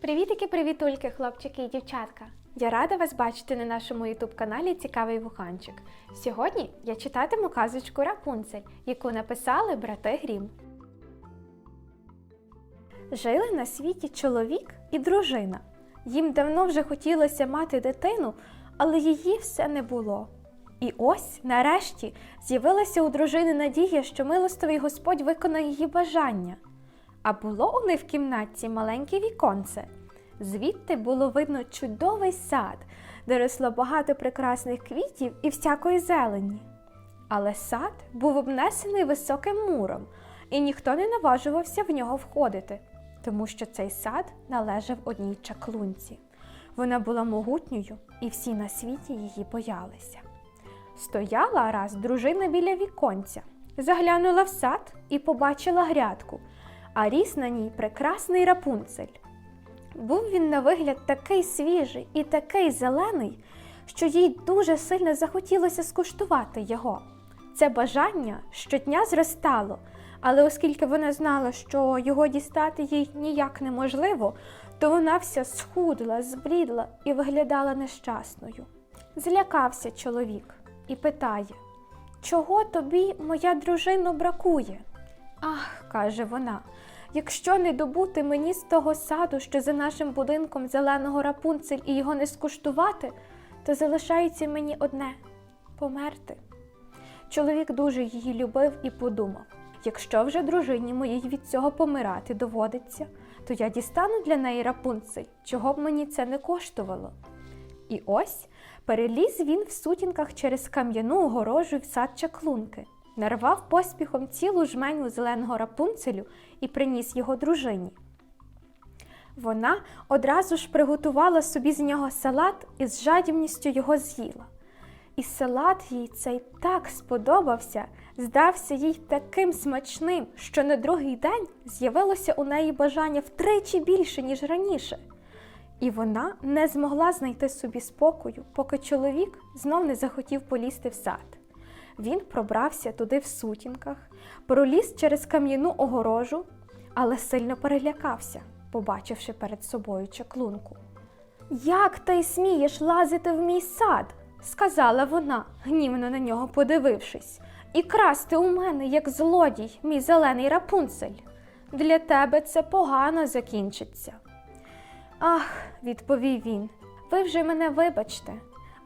Привітики, привітульки, хлопчики і дівчатка! Я рада вас бачити на нашому ютуб-каналі Цікавий Вуханчик. Сьогодні я читатиму казочку Рапунцель, яку написали брати Грім. Жили на світі чоловік і дружина. Їм давно вже хотілося мати дитину, але її все не було. І ось, нарешті, з'явилася у дружини надія, що милостивий Господь виконає її бажання. А було у них в кімнатці маленьке віконце. Звідти було видно чудовий сад, де росло багато прекрасних квітів і всякої зелені. Але сад був обнесений високим муром, і ніхто не наважувався в нього входити, тому що цей сад належав одній чаклунці. Вона була могутньою, і всі на світі її боялися. Стояла раз дружина біля віконця, заглянула в сад і побачила грядку, а ріс на ній прекрасний рапунцель. Був він на вигляд такий свіжий і такий зелений, що їй дуже сильно захотілося скуштувати його. Це бажання щодня зростало, але оскільки вона знала, що його дістати їй ніяк неможливо, то вона вся схудла, зблідла і виглядала нещасною. Злякався чоловік і питає: Чого тобі, моя дружино, бракує? Ах, каже вона, якщо не добути мені з того саду, що за нашим будинком зеленого рапунцель і його не скуштувати, то залишається мені одне померти. Чоловік дуже її любив і подумав: якщо вже дружині моїй від цього помирати доводиться, то я дістану для неї рапунцель, чого б мені це не коштувало. І ось переліз він в сутінках через кам'яну огорожу в сад чаклунки, нарвав поспіхом цілу жменю зеленого рапунцелю і приніс його дружині. Вона одразу ж приготувала собі з нього салат і з жадібністю його з'їла. І салат їй цей так сподобався, здався їй таким смачним, що на другий день з'явилося у неї бажання втричі більше, ніж раніше. І вона не змогла знайти собі спокою, поки чоловік знов не захотів полізти в сад. Він пробрався туди в сутінках, проліз через кам'яну огорожу, але сильно перелякався, побачивши перед собою чаклунку. Як ти смієш лазити в мій сад? сказала вона, гнівно на нього подивившись, і красти у мене, як злодій, мій зелений рапунцель. Для тебе це погано закінчиться. Ах, відповів він, ви вже мене вибачте,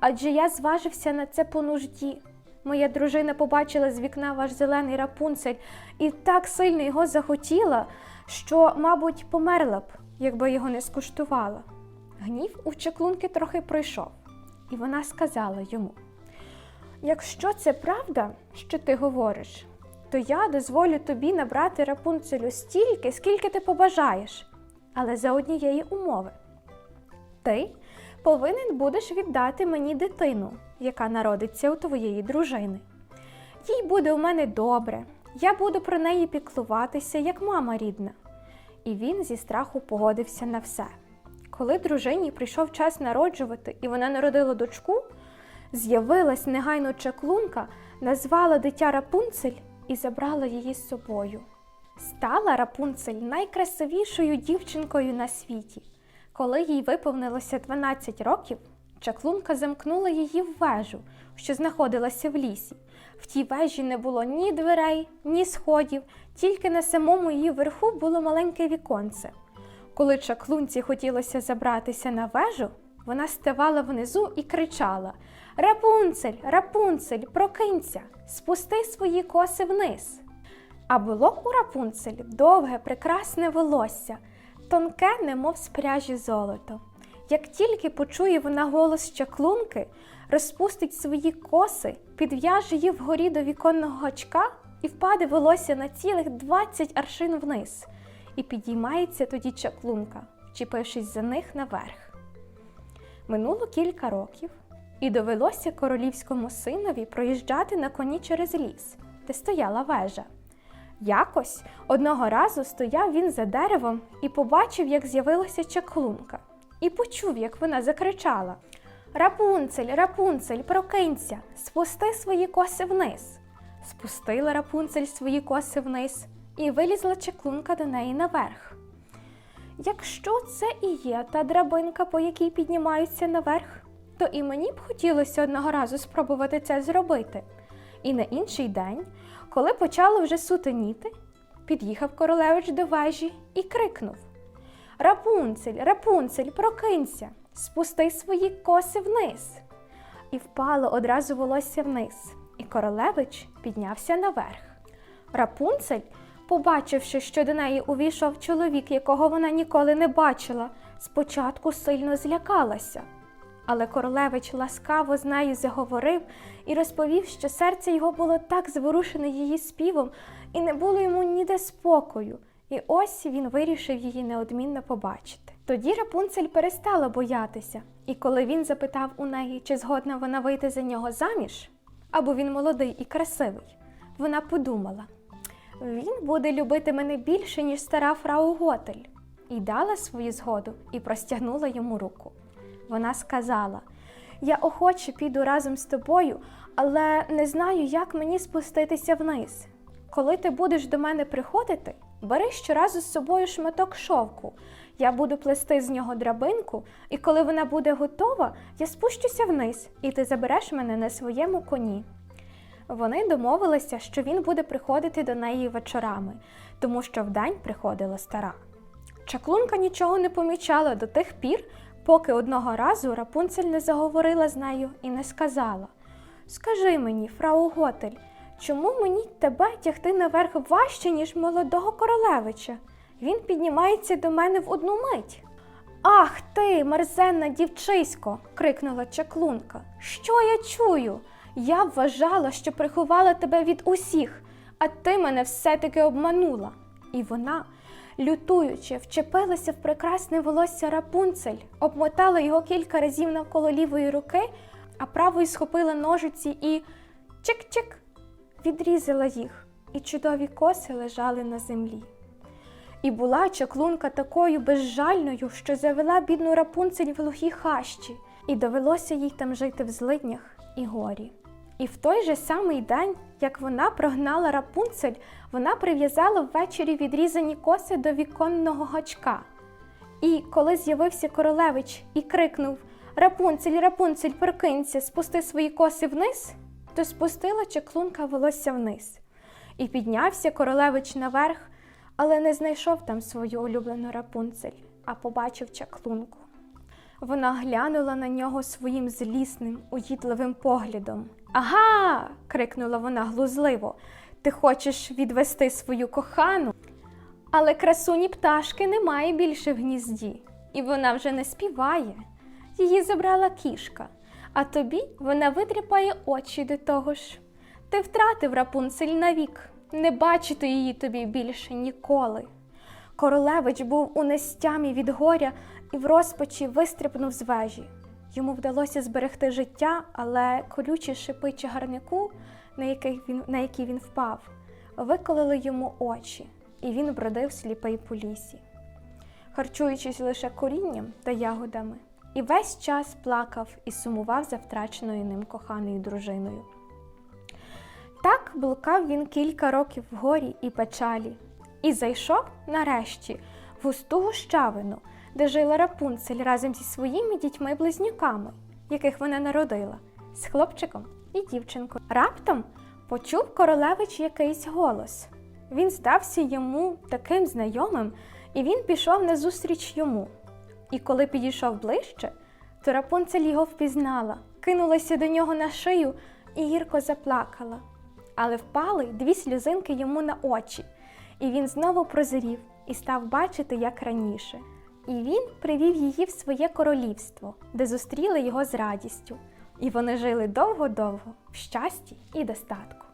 адже я зважився на це по нужді. Моя дружина побачила з вікна ваш зелений рапунцель і так сильно його захотіла, що, мабуть, померла б, якби його не скуштувала. Гнів у чаклунки трохи пройшов, і вона сказала йому: Якщо це правда, що ти говориш, то я дозволю тобі набрати рапунцелю стільки, скільки ти побажаєш, але за однієї умови. Ти повинен будеш віддати мені дитину, яка народиться у твоєї дружини. Їй буде у мене добре, я буду про неї піклуватися, як мама рідна. І він зі страху погодився на все. Коли дружині прийшов час народжувати і вона народила дочку, з'явилась негайно чаклунка, назвала дитя Рапунцель і забрала її з собою. Стала Рапунцель найкрасивішою дівчинкою на світі. Коли їй виповнилося 12 років, чаклунка замкнула її в вежу, що знаходилася в лісі. В тій вежі не було ні дверей, ні сходів, тільки на самому її верху було маленьке віконце. Коли чаклунці хотілося забратися на вежу, вона ставала внизу і кричала Рапунцель, рапунцель, прокинься, спусти свої коси вниз. А було у Рапунцель довге, прекрасне волосся, тонке, немов з пряжі золото. Як тільки почує вона голос чаклунки, розпустить свої коси, підв'яже її вгорі до віконного гачка і впаде волосся на цілих 20 аршин вниз, і підіймається тоді чаклунка, вчепившись за них наверх. Минуло кілька років, і довелося королівському синові проїжджати на коні через ліс, де стояла вежа. Якось одного разу стояв він за деревом і побачив, як з'явилася чаклунка, і почув, як вона закричала Рапунцель, рапунцель, прокинься, спусти свої коси вниз. Спустила рапунцель свої коси вниз, і вилізла чаклунка до неї наверх. Якщо це і є та драбинка, по якій піднімаються наверх, то і мені б хотілося одного разу спробувати це зробити. І на інший день, коли почало вже сутеніти, під'їхав королевич до вежі і крикнув: Рапунцель, рапунцель, прокинься, спусти свої коси вниз. І впало одразу волосся вниз, і королевич піднявся наверх. Рапунцель, побачивши, що до неї увійшов чоловік, якого вона ніколи не бачила, спочатку сильно злякалася. Але королевич ласкаво з нею заговорив і розповів, що серце його було так зворушене її співом, і не було йому ніде спокою. І ось він вирішив її неодмінно побачити. Тоді Рапунцель перестала боятися, і коли він запитав у неї, чи згодна вона вийти за нього заміж, або він молодий і красивий, вона подумала: він буде любити мене більше, ніж стара фрау Готель, і дала свою згоду і простягнула йому руку. Вона сказала: Я охоче піду разом з тобою, але не знаю, як мені спуститися вниз. Коли ти будеш до мене приходити, бери щоразу з собою шматок шовку. Я буду плести з нього драбинку, і коли вона буде готова, я спущуся вниз, і ти забереш мене на своєму коні. Вони домовилися, що він буде приходити до неї вечорами, тому що вдень приходила стара. Чаклунка нічого не помічала до тих пір, поки одного разу Рапунцель не заговорила з нею і не сказала: Скажи мені, фрау Готель, чому мені тебе тягти наверх важче, ніж молодого королевича? Він піднімається до мене в одну мить. Ах ти, мерзенна дівчисько, крикнула чаклунка. Що я чую? Я вважала, що приховала тебе від усіх, а ти мене все-таки обманула. І вона, лютуючи, вчепилася в прекрасне волосся Рапунцель, обмотала його кілька разів навколо лівої руки, а правою схопила ножиці і чик-чик відрізала їх, і чудові коси лежали на землі. І була чаклунка такою безжальною, що завела бідну Рапунцель в глухі хащі, і довелося їй там жити в злиднях і горі. І в той же самий день, як вона прогнала Рапунцель, вона прив'язала ввечері відрізані коси до віконного гачка. І коли з'явився королевич і крикнув Рапунцель, Рапунцель, прокинься, спусти свої коси вниз, то спустила чаклунка волосся вниз. І піднявся королевич наверх, але не знайшов там свою улюблену Рапунцель, а побачив чаклунку. Вона глянула на нього своїм злісним, уїдливим поглядом. Ага. крикнула вона глузливо. Ти хочеш відвести свою кохану? Але красуні пташки немає більше в гнізді, і вона вже не співає. Її забрала кішка, а тобі вона витріпає очі до того ж. Ти втратив Рапунцель навік, не бачити її тобі більше ніколи. Королевич був у нестямі від горя і в розпачі вистрибнув з вежі. Йому вдалося зберегти життя, але колючі шипи чагарнику, на який він, на які він впав, виколили йому очі, і він бродив сліпий по лісі, харчуючись лише корінням та ягодами, і весь час плакав і сумував за втраченою ним коханою дружиною. Так блукав він кілька років в горі і печалі, і зайшов нарешті в густу гущавину, де жила Рапунцель разом зі своїми дітьми-близнюками, яких вона народила, з хлопчиком і дівчинкою. Раптом почув королевич якийсь голос. Він здався йому таким знайомим, і він пішов назустріч йому. І коли підійшов ближче, то Рапунцель його впізнала, кинулася до нього на шию і гірко заплакала. Але впали дві сльозинки йому на очі, і він знову прозрів і став бачити, як раніше. І він привів її в своє королівство, де зустріли його з радістю, і вони жили довго-довго в щасті і достатку.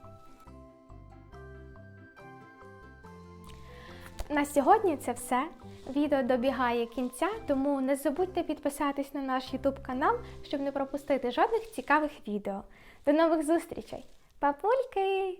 На сьогодні це все. Відео добігає кінця, тому не забудьте підписатись на наш YouTube канал, щоб не пропустити жодних цікавих відео. До нових зустрічей! Папульки!